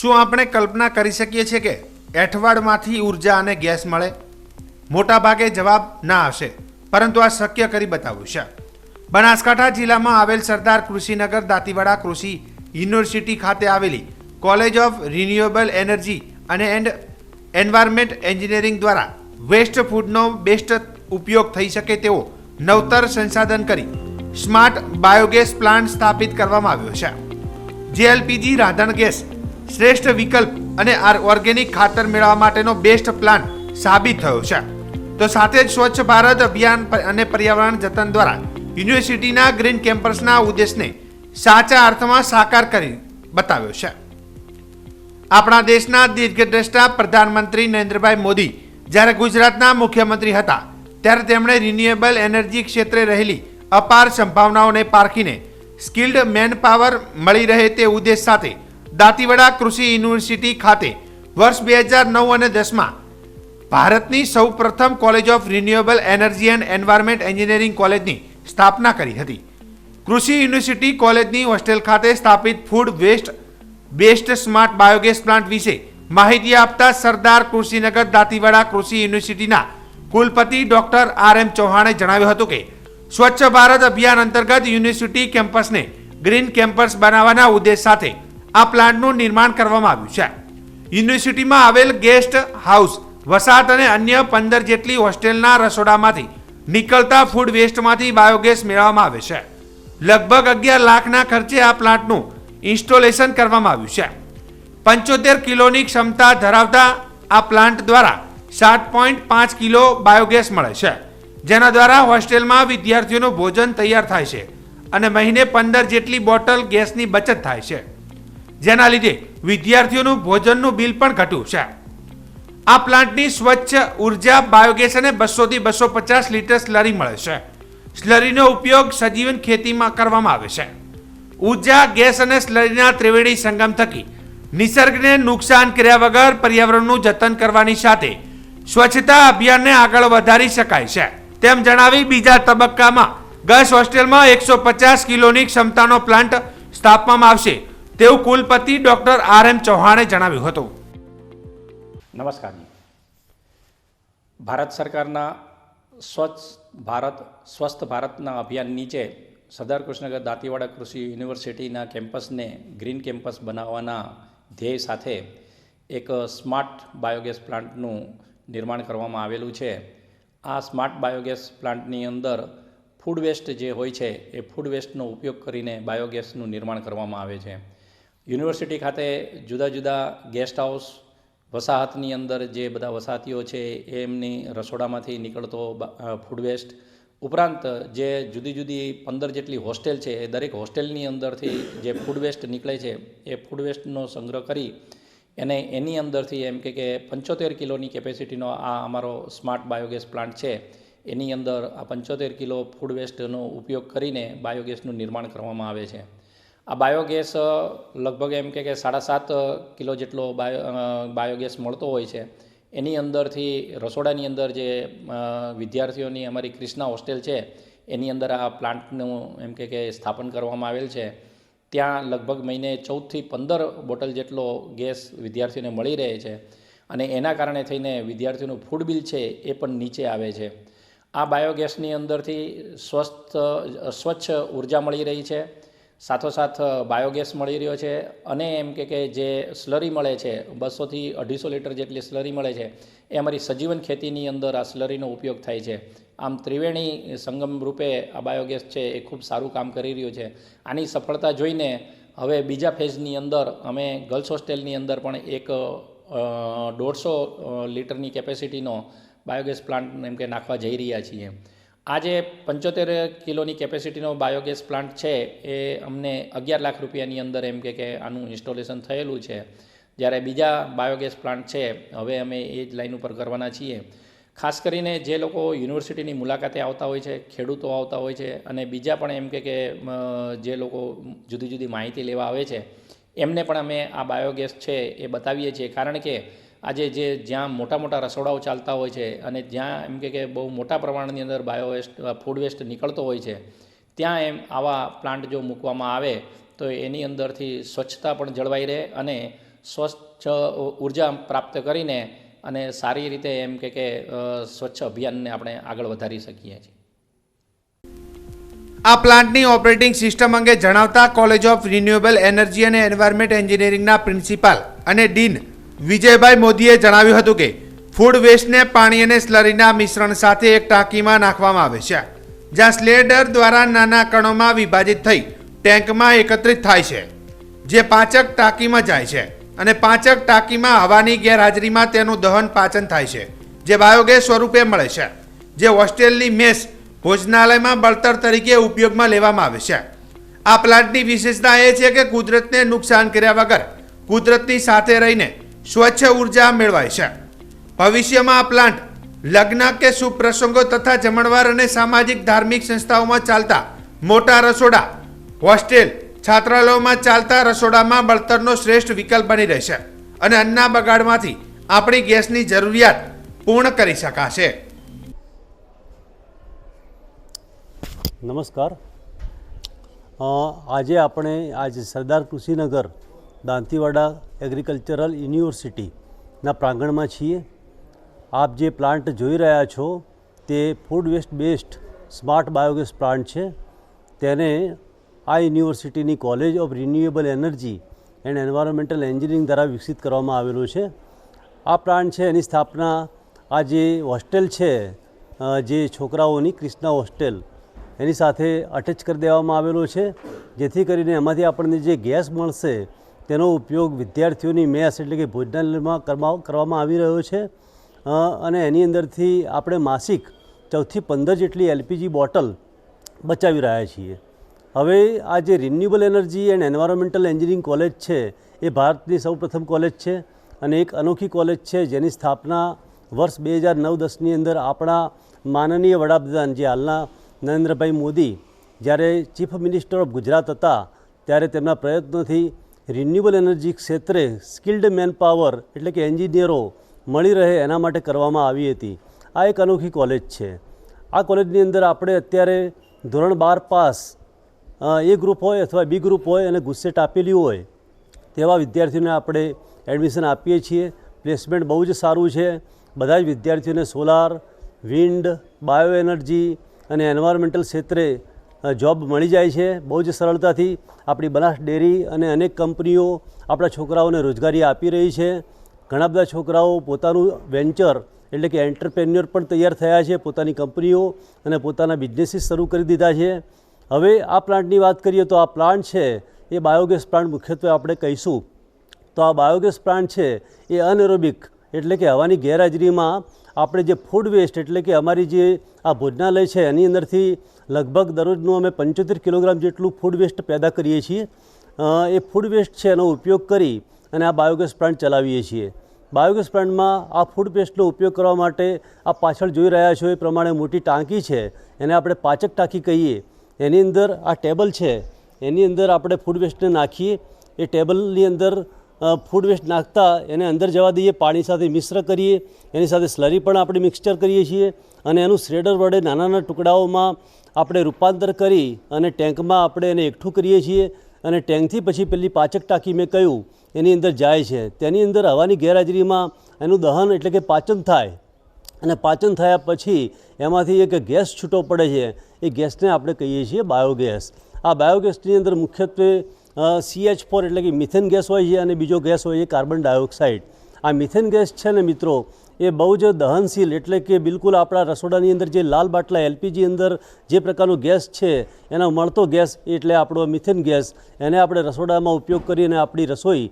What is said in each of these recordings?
શું આપણે કલ્પના કરી શકીએ છીએ કે એઠવાડમાંથી ઊર્જા અને ગેસ મળે? મોટાભાગે જવાબ ના હશે પરંતુ આ શક્ય કરી બતાવ્યું છે. બનાસકાંઠા જિલ્લામાં આવેલ સરદાર કૃષિનગર દાંતીવાડા કૃષિ યુનિવર્સિટી ખાતે આવેલી કોલેજ ઓફ રિન્યુએબલ એનર્જી અને એન્ડ એન્વાયરમેન્ટ એન્જિનિયરિંગ દ્વારા વેસ્ટ ફૂડનો બેસ્ટ ઉપયોગ થઈ શકે તેવો નવતર સંસાધન કરી સ્માર્ટ બાયોગેસ પ્લાન્ટ સ્થાપિત કરવામાં આવ્યો છે. જે એલપીજી રાંધણ ગેસ શ્રેષ્ઠ વિકલ્પ અને ઓર્ગેનિક ખાતર મેળવવા માટેનો બેસ્ટ પ્લાન સાબિત થયો છે. તો સાથે જ સ્વચ્છ ભારત અભિયાન અને પર્યાવરણ જતન દ્વારા યુનિવર્સિટીના ગ્રીન કેમ્પસના ઉદ્દેશને સાચા અર્થમાં સાકાર કરી બતાવ્યો છે. આપણા દેશના દીર્ઘદ્રષ્ટા પ્રધાનમંત્રી નરેન્દ્રભાઈ મોદી જ્યારે ગુજરાતના મુખ્યમંત્રી હતા, ત્યારે તેમણે રિન્યુએબલ એનર્જી ક્ષેત્રે રહેલી અપાર સંભાવનાઓને પારખીને સ્કિલ્ડ મેન પાવર મળી રહે તે ઉદ્દેશ સાથે દાંતીવાડા કૃષિ યુનિવર્સિટી ખાતે વર્ષ બે હજાર નવ અને દસમાં ભારતની સૌ પ્રથમ college of renewable energy and environment engineering કોલેજની સ્થાપના કરી હતી. કૃષિ યુનિવર્સિટી કોલેજની હોસ્ટેલ ખાતે સ્થાપિત food waste, best smart biogas plant વિશે માહિતી આપતા સરદાર કૃષિનગર દાંતીવાડા કૃષિ યુનિવર્સિટીના કુલપતિ ડોક્ટર આર એમ ચૌહાણે જણાવ્યું હતું કે સ્વચ્છ ભારત અભિયાન અંતર્ગત યુનિવર્સિટી કેમ્પસને ગ્રીન કેમ્પસ બનાવવાના ઉદ્દેશ સાથે આ પ્લાન્ટનું નિર્માણ કરવામાં આવ્યું છે. યુનિવર્સિટીમાં આવેલ ગેસ્ટ હાઉસ, વસાહત અને અન્ય પંદર જેટલી હોસ્ટેલના રસોડામાંથી નીકળતા ફૂડ વેસ્ટમાંથી બાયોગેસ મેળવવામાં આવે છે. લગભગ અગિયાર લાખના ખર્ચે આ પ્લાન્ટનું ઇન્સ્ટોલેશન કરવામાં આવ્યું છે. પંચોતેર કિલોની ક્ષમતા ધરાવતા આ પ્લાન્ટ દ્વારા સાત પોઈન્ટ પાંચ કિલો બાયોગેસ મળે છે, જેના દ્વારા હોસ્ટેલમાં વિદ્યાર્થીઓનું ભોજન તૈયાર થાય છે અને મહિને પંદર જેટલી બોટલ ગેસની બચત થાય છે. જેના લીધે વિદ્યાર્થીઓનું ભોજનનું બિલ પણ ઘટ્યું છે. આ પ્લાન્ટની સ્વચ્છ ઊર્જા બાયોગેસ અને બસોથી બસો પચાસ લીટર સ્લરી મળે છે. સ્લરીનો ઉપયોગ સજીવન ખેતીમાં કરવામાં આવે છે. ઊર્જા, ગેસ અને સ્લરીના ત્રિવેણી સંગમ થકી નિસર્ગને નુકસાન કર્યા વગર પર્યાવરણનું જતન કરવાની સાથે સ્વચ્છતા અભિયાનને આગળ વધારી શકાય છે. તેમ જણાવી બીજા તબક્કામાં ગર્લ્સ હોસ્ટેલમાં એકસો પચાસ કિલોની ક્ષમતાનો પ્લાન્ટ સ્થાપવામાં આવશે. તેવું કુલપતિ ડોક્ટર આર એમ ચૌહાણે જણાવ્યું હતું. નમસ્કાર ભારત સરકારના સ્વચ્છ ભારત, સ્વસ્થ ભારતના અભિયાન નીચે સરદાર કૃષ્ણનગર દાંતીવાડા કૃષિ યુનિવર્સિટીના કેમ્પસને ગ્રીન કેમ્પસ બનાવવાના ધ્યેય સાથે એક સ્માર્ટ બાયોગેસ પ્લાન્ટનું નિર્માણ કરવામાં આવેલું છે. આ સ્માર્ટ બાયોગેસ પ્લાન્ટની અંદર ફૂડ વેસ્ટ જે હોય છે, એ ફૂડ વેસ્ટનો ઉપયોગ કરીને બાયોગેસનું નિર્માણ કરવામાં આવે છે. યુનિવર્સિટી ખાતે જુદા જુદા ગેસ્ટ હાઉસ વસાહતની અંદર જે બધા વસાહતીઓ છે એમની રસોડામાંથી નીકળતો ફૂડ વેસ્ટ ઉપરાંત જે જુદી જુદી પંદર જેટલી હોસ્ટેલ છે એ દરેક હોસ્ટેલની અંદરથી જે ફૂડ વેસ્ટ નીકળે છે એ ફૂડ વેસ્ટનો સંગ્રહ કરી એને એની અંદરથી એમ કે કે પંચોતેર કિલોની કેપેસિટીનો આ અમારો સ્માર્ટ બાયોગેસ પ્લાન્ટ છે. એની અંદર આ પંચોતેર કિલો ફૂડ વેસ્ટનો ઉપયોગ કરીને બાયોગેસનું નિર્માણ કરવામાં આવે છે. આ બાયોગેસ લગભગ એમ કે સાડા સાત કિલો જેટલો બાયો બાયોગેસ મળતો હોય છે. એની અંદરથી, રસોડાની અંદર જે વિદ્યાર્થીઓની અમારી ક્રિષ્ના હોસ્ટેલ છે, એની અંદર આ પ્લાન્ટનું એમ કે સ્થાપન કરવામાં આવેલ છે. ત્યાં લગભગ મહિને ચૌદથી પંદર બોટલ જેટલો ગેસ વિદ્યાર્થીઓને મળી રહે છે અને એના કારણે થઈને વિદ્યાર્થીઓનું ફૂડ બિલ છે એ પણ નીચે આવે છે. આ બાયોગેસની અંદરથી સ્વસ્થ સ્વચ્છ ઊર્જા મળી રહી છે. સાથોસાથ બાયોગેસ મળી રહ્યો છે અને એમ કે કે જે સ્લરી મળે છે, બસોથી અઢીસો લીટર જેટલી સ્લરી મળે છે, એ અમારી સજીવન ખેતીની અંદર આ સ્લરીનો ઉપયોગ થાય છે. આમ ત્રિવેણી સંગમ રૂપે આ બાયોગેસ છે એ ખૂબ સારું કામ કરી રહ્યું છે. આની સફળતા જોઈને હવે બીજા ફેઝની અંદર અમે ગર્લ્સ હોસ્ટેલની અંદર પણ એક દોઢસો લીટરની કેપેસિટીનો બાયોગેસ પ્લાન્ટ એમ કે નાખવા જઈ રહ્યા છીએ. આ જે પંચોતેર કિલોની કેપેસિટીનો બાયોગેસ પ્લાન્ટ છે, એ અમને અગિયાર લાખ રૂપિયાની અંદર એમ કે આનું ઇન્સ્ટોલેશન થયેલું છે. જ્યારે બીજા બાયોગેસ પ્લાન્ટ છે, હવે અમે એ જ લાઈન ઉપર કરવાના છીએ. ખાસ કરીને જે લોકો યુનિવર્સિટીની મુલાકાતે આવતા હોય છે, ખેડૂતો આવતા હોય છે, અને બીજા પણ એમ કે જે લોકો જુદી જુદી માહિતી લેવા આવે છે, એમને પણ અમે આ બાયોગેસ છે એ બતાવીએ છીએ. કારણ કે આજે જે જ્યાં મોટા મોટા રસોડાઓ ચાલતા હોય છે અને જ્યાં એમ કે કે બહુ મોટા પ્રમાણની અંદર બાયો વેસ્ટ ફૂડ વેસ્ટ નીકળતો હોય છે, ત્યાં એમ આવા પ્લાન્ટ જો મૂકવામાં આવે, તો એની અંદરથી સ્વચ્છતા પણ જળવાઈ રહે અને સ્વચ્છ ઊર્જા પ્રાપ્ત કરીને અને સારી રીતે એમ કે કે સ્વચ્છ અભિયાનને આપણે આગળ વધારી શકીએ છીએ. આ પ્લાન્ટની ઓપરેટિંગ સિસ્ટમ અંગે જણાવતા કોલેજ ઓફ રિન્યુએબલ એનર્જી અને એન્વાયરમેન્ટ એન્જિનિયરિંગના પ્રિન્સિપાલ અને ડીન વિજયભાઈ મોદીએ જણાવ્યું હતું કે ફૂડ વેસ્ટને પાણી અને સ્લરીના મિશ્રણ સાથે એક ટાંકીમાં નાખવામાં આવે છે, જ્યાં સ્લેડર દ્વારા નાના કણોમાં વિભાજિત થઈ ટેન્કમાં એકત્રિત થાય છે, જે પાંચક ટાંકીમાં જાય છે અને પાંચક ટાંકીમાં હવાની ગેરહાજરીમાં તેનું દહન પાચન થાય છે, જે બાયોગેસ સ્વરૂપે મળે છે, જે હોસ્ટેલની મેસ ભોજનાલયમાં બળતર તરીકે ઉપયોગમાં લેવામાં આવે છે. આ પ્લાન્ટની વિશેષતા એ છે કે કુદરતને નુકસાન કર્યા વગર કુદરતની સાથે રહીને સ્વચ્છ ઊર્જા મેળવાય છે. ભવિષ્યમાં આ પ્લાન્ટ લગ્ન કે શુભ પ્રસંગો તથા જમણવાર અને સામાજિક ધાર્મિક સંસ્થાઓમાં ચાલતા મોટા રસોડા, હોસ્ટેલ, છાત્રાલયોમાં ચાલતા રસોડામાં બળતરનો શ્રેષ્ઠ વિકલ્પ બની રહેશે અને અન્ના બગાડમાંથી આપણી ગેસની જરૂરિયાત પૂર્ણ કરી શકાશે. નમસ્કાર. આજે આપણે આજે સરદાર કૃષિનગર, દાંતીવાડા એગ્રીકલ્ચરલ યુનિવર્સિટીના પ્રાંગણમાં છીએ. આપ જે પ્લાન્ટ જોઈ રહ્યા છો તે food waste based smart biogas plant છે. તેને આ યુનિવર્સિટીની college of renewable energy and environmental engineering દ્વારા વિકસિત કરવામાં આવેલો છે. આ પ્લાન્ટ છે, એની સ્થાપના આ જે હોસ્ટેલ છે જે છોકરાઓની ક્રિષ્ના હોસ્ટેલ, એની સાથે અટેચ કરી દેવામાં આવેલો છે. જેથી કરીને એમાંથી આપણને જે ગેસ મળશે તેનો ઉપયોગ વિદ્યાર્થીઓની મેસ એટલે કે ભોજનાલયમાં કરવા- કરવામાં આવી રહ્યો છે. અને એની અંદરથી આપણે માસિક ચૌદથી પંદર જેટલી એલપીજી બોટલ બચાવી રહ્યા છીએ. હવે આ જે renewable energy and environmental engineering college છે, એ ભારતની સૌપ્રથમ કોલેજ છે અને એક અનોખી કોલેજ છે જેની સ્થાપના વર્ષ બે હજાર નવ દસની અંદર આપણા માનનીય વડાપ્રધાન જે હાલના નરેન્દ્રભાઈ મોદી જ્યારે ચીફ મિનિસ્ટર ઓફ ગુજરાત હતા, ત્યારે તેમના પ્રયત્નોથી રિન્યુએબલ એનર્જી ક્ષેત્રે સ્કિલ્ડ મેન પાવર એટલે કે એન્જિનિયરો મળી રહે એના માટે કરવામાં આવી હતી. આ એક અનોખી કોલેજ છે. આ કોલેજની અંદર આપણે અત્યારે ધોરણ બાર પાસ એ ગ્રુપ હોય અથવા બી ગ્રુપ હોય અને ગુસ્સેટ આપેલી હોય, તેવા વિદ્યાર્થીઓને આપણે એડમિશન આપીએ છીએ. પ્લેસમેન્ટ બહુ જ સારું છે. બધા જ વિદ્યાર્થીઓને સોલાર વિન્ડ બાયો એનર્જી અને એન્વાયરમેન્ટલ ક્ષેત્રે જોબ મળી જાય છે, બહુ જ સરળતાથી આપણી બનાસ ડેરી અને અનેક કંપનીઓ આપણા છોકરાઓને રોજગારી આપી રહી છે. ઘણા બધા છોકરાઓ પોતાનું વેન્ચર એટલે કે એન્ટરપ્રેન્યોર પણ તૈયાર થયા છે, પોતાની કંપનીઓ અને પોતાના બિઝનેસીસ શરૂ કરી દીધા છે. હવે આ પ્લાન્ટની વાત કરીએ તો આ પ્લાન્ટ છે, એ બાયોગેસ પ્લાન્ટ મુખ્યત્વે આપણે કહીશું. તો આ બાયોગેસ પ્લાન્ટ છે, એ અનએરોબિક એટલે કે હવાની ગેરહાજરીમાં આપણે જે ફૂડ વેસ્ટ એટલે કે અમારી જે આ ભોજનાલય છે, એની અંદરથી લગભગ દરરોજનું અમે પંચોતેર કિલોગ્રામ જેટલું ફૂડ વેસ્ટ પેદા કરીએ છીએ. એ ફૂડ વેસ્ટ છે એનો ઉપયોગ કરી અને આ બાયોગેસ પ્લાન્ટ ચલાવીએ છીએ. બાયોગેસ પ્લાન્ટમાં આ ફૂડ પેસ્ટનો ઉપયોગ કરવા માટે આ પાછળ જોઈ રહ્યા છો એ પ્રમાણે મોટી ટાંકી છે. એને આપણે પાચક ટાંકી કહીએ. એની અંદર આ ટેબલ છે. એની અંદર આપણે ફૂડ વેસ્ટને નાખીએ. એ ટેબલની અંદર ફૂડ વેસ્ટ નાખતા એને અંદર જવા દઈએ, પાણી સાથે મિશ્ર કરીએ, એની સાથે સ્લરી પણ આપણે મિક્સચર કરીએ છીએ અને એનું શ્રેડર વડે નાના નાના ટુકડાઓમાં આપણે રૂપાંતર કરી અને ટેન્કમાં આપણે એને એકઠું કરીએ છીએ અને ટેન્કથી પછી પેલી પાચક ટાંકી મેં કહ્યું, એની અંદર જાય છે. તેની અંદર હવાની ગેરહાજરીમાં એનું દહન એટલે કે પાચન થાય. અને પાચન થયા પછી એમાંથી એક ગેસ છૂટો પડે છે. એ ગેસને આપણે કહીએ છીએ બાયોગેસ. આ બાયોગેસની અંદર મુખ્યત્વે સીએચ ફોર એટલે કે મિથેન ગેસ હોય છે અને બીજો ગેસ હોય છે કાર્બન ડાયોક્સાઇડ. આ મિથેન ગેસ છે ને મિત્રો, એ બહુ જ દહનશીલ એટલે કે બિલકુલ આપણા રસોડાની અંદર જે લાલ બાટલા એલપીજી અંદર જે પ્રકારનો ગેસ છે, એનો મળતો ગેસ એટલે આપણો મિથેન ગેસ, એને આપણે રસોડામાં ઉપયોગ કરીને આપણી રસોઈ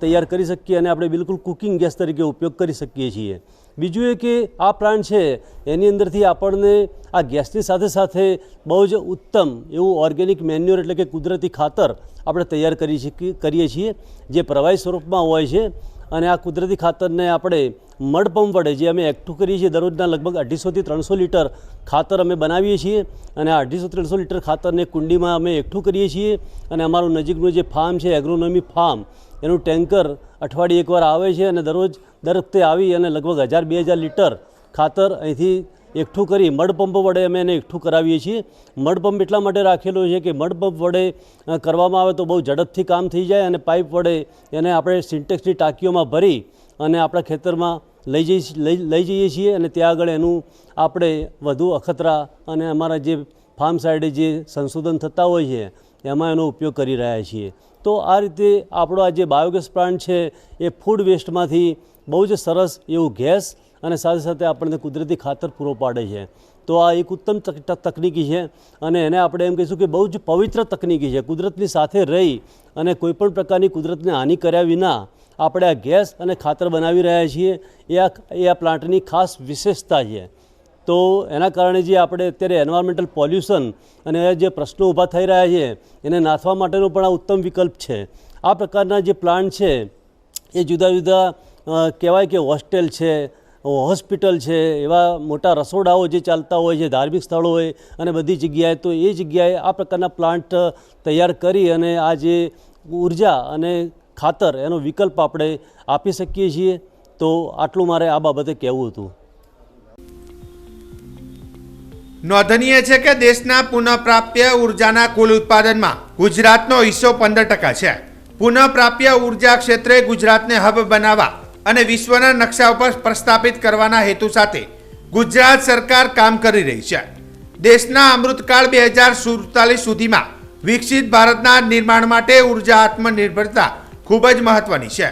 તૈયાર કરી શકીએ અને આપણે બિલકુલ કુકિંગ ગેસ તરીકે ઉપયોગ કરી શકીએ છીએ. બીજું એ કે આ પ્લાન્ટ છે, એની અંદરથી આપણને આ ગેસની સાથે સાથે બહુ જ ઉત્તમ એવું ઓર્ગેનિક મેન્યુઅર એટલે કે કુદરતી ખાતર આપણે તૈયાર કરી શકીએ કરીએ છીએ, જે પ્રવાહી સ્વરૂપમાં હોય છે. અને આ કુદરતી ખાતરને આપણે મડ પંપ વડે જે અમે એકઠું કરીએ છીએ, દરરોજના લગભગ અઢીસોથી ત્રણસો લીટર ખાતર અમે બનાવીએ છીએ. અને આ અઢીસો ત્રણસો લીટર ખાતરને કુંડીમાં અમે એકઠું કરીએ છીએ. અને અમારું નજીકનું જે ફાર્મ છે, એગ્રોનોમી ફાર્મ એનું ટેન્કર અઠવાડિયે એકવાર આવે છે અને દરરોજ દર વખતે આવી અને લગભગ હજાર બે હજાર લીટર ખાતર અહીંથી એકઠું કરી મડપંપ વડે અમે એને એકઠું કરાવીએ છીએ. મડપંપ એટલા માટે રાખેલો છે કે મડપંપ વડે કરવામાં આવે તો બહુ ઝડપથી કામ થઈ જાય અને પાઇપ વડે એને આપણે સિન્ટેક્સની ટાંકીઓમાં ભરી અને આપણા ખેતરમાં લઈ જઈ લઈ જઈએ છીએ અને ત્યાં આગળ એનું આપણે વધુ અખતરા અને અમારા જે ફાર્મ સાઈડે જે સંશોધન થતા હોય છે એમાં એનો ઉપયોગ કરી રહ્યા છીએ. તો આ રીતે આપણો આ જે બાયોગેસ પ્લાન્ટ છે, એ ફૂડ વેસ્ટમાંથી બહુ જ સરસ એવું ગેસ અને સાથે સાથે આપણને કુદરતી ખાતર પૂરો પાડે છે. તો આ એક ઉત્તમ તક- તક- તકનીકી છે અને એને આપણે એમ કહીશું કે બહુ જ પવિત્ર તકનીકી છે. કુદરતની સાથે રહી અને કોઈપણ પ્રકારની કુદરતને હાનિ કર્યા વિના આપણે આ ગેસ અને ખાતર બનાવી રહ્યા છીએ. એ આ એ આ પ્લાન્ટની ખાસ વિશેષતા છે. તો એના કારણે જે આપણે અત્યારે એન્વાયરમેન્ટલ પોલ્યુશન અને જે પ્રશ્નો ઊભા થઈ રહ્યા છે, એને નાથવા માટેનો પણ આ ઉત્તમ વિકલ્પ છે. આ પ્રકારના જે પ્લાન્ટ છે, એ જુદા જુદા કહેવાય કે હોસ્ટેલ છે હોસ્પિટલ છે, એવા મોટા રસોડાઓ જે ચાલતા હોય છે, ધાર્મિક સ્થળો હોય અને બધી જગ્યાએ, તો એ જગ્યાએ આ પ્રકારના પ્લાન્ટ તૈયાર કરી અને આ જે ઊર્જા અને ખાતર એનો વિકલ્પ આપણે આપી શકીએ છીએ. તો આટલું મારે આ બાબતે કહેવું હતું. નોંધનીય છે કે દેશના પુનઃપ્રાપ્ય ઉર્જાના કુલ ઉત્પાદનમાં ગુજરાતનો હિસ્સો પંદર ટકા છે. પુનઃપ્રાપ્ય ઊર્જા ક્ષેત્રે ગુજરાતને હબ બનાવવા અને વિશ્વના નકશા ઉપર પ્રસ્થાપિત કરવાના હેતુ સાથે ગુજરાત સરકાર કામ કરી રહી છે. દેશના અમૃતકાળ બે હજાર સુડતાલીસ સુધીમાં વિકસિત ભારતના નિર્માણ માટે ઊર્જા આત્મનિર્ભરતા ખૂબ જ મહત્વની છે.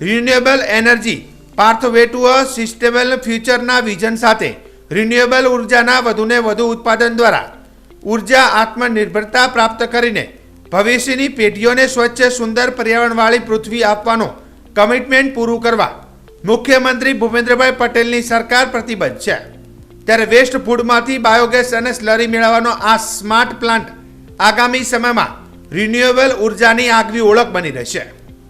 Renewable energy pathway to a sustainable ફ્યુચરના vision સાથે રિન્યુએબલ ઉર્જાના વધુને વધુ ઉત્પાદન દ્વારા ઊર્જા આત્મનિર્ભરતા પ્રાપ્ત કરીને ભવિષ્યની પેઢીઓને સ્વચ્છ, સુંદર પર્યાવરણવાળી પૃથ્વી આપવાનો કમિટમેન્ટ પૂરું કરવા મુખ્યમંત્રી ભૂપેન્દ્રભાઈ પટેલની સરકાર પ્રતિબદ્ધ છે. ત્યારે વેસ્ટ ફૂડમાંથી બાયોગેસ અને સ્લરી મેળવવાનો આ સ્માર્ટ પ્લાન્ટ આગામી સમયમાં રિન્યુએબલ ઉર્જાની આગવી ઓળખ બની રહેશે.